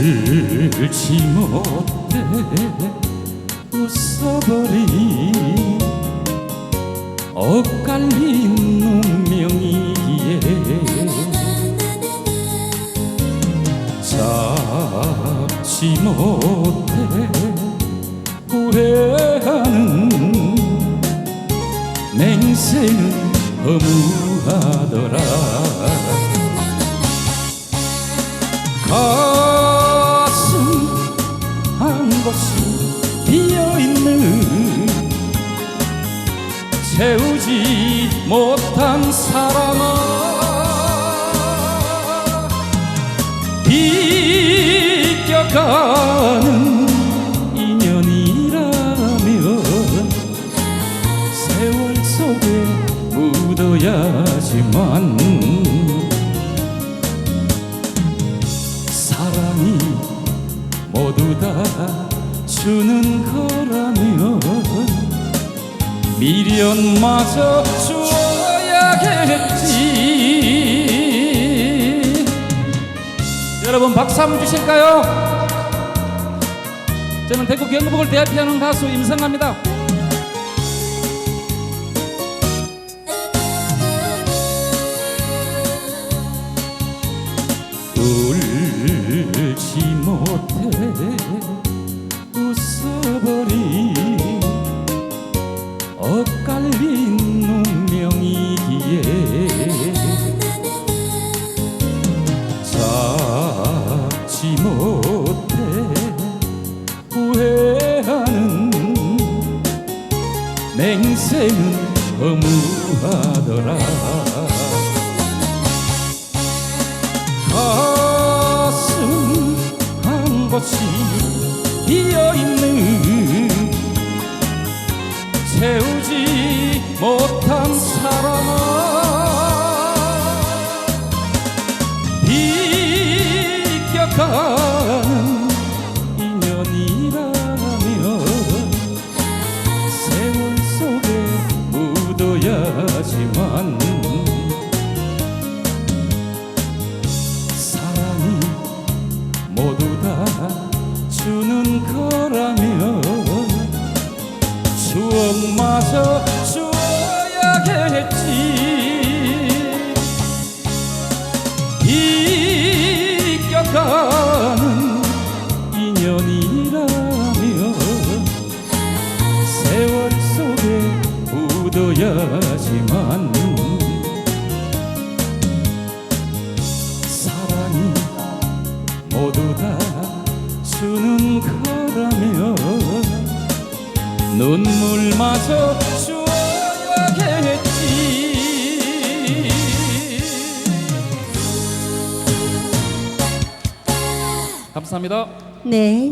울지 못해 웃어버린 엇갈린 운명이기에 잡지 못해 후회하는 맹세는 허무하더라 한 곳이 비어있는 채우지 못한 사랑아. 비껴가는 인연이라면 세월 속에 묻어야지만 사랑이 주는 거라면 미련마저 주어야겠지. 여러분 박수 한번 주실까요? 저는 대구 경북을 대표하는 가수 임성합니다. 울지 못해 잡지 못해 후회하는 맹세는 허무하더라. 가슴 한 곳이 비어있는 채우지 못 추억마저 주어야겠지. 비껴가는 인연이라면 세월 속에 묻어야지만 눈물마저 주어야겠지 감사합니다 네.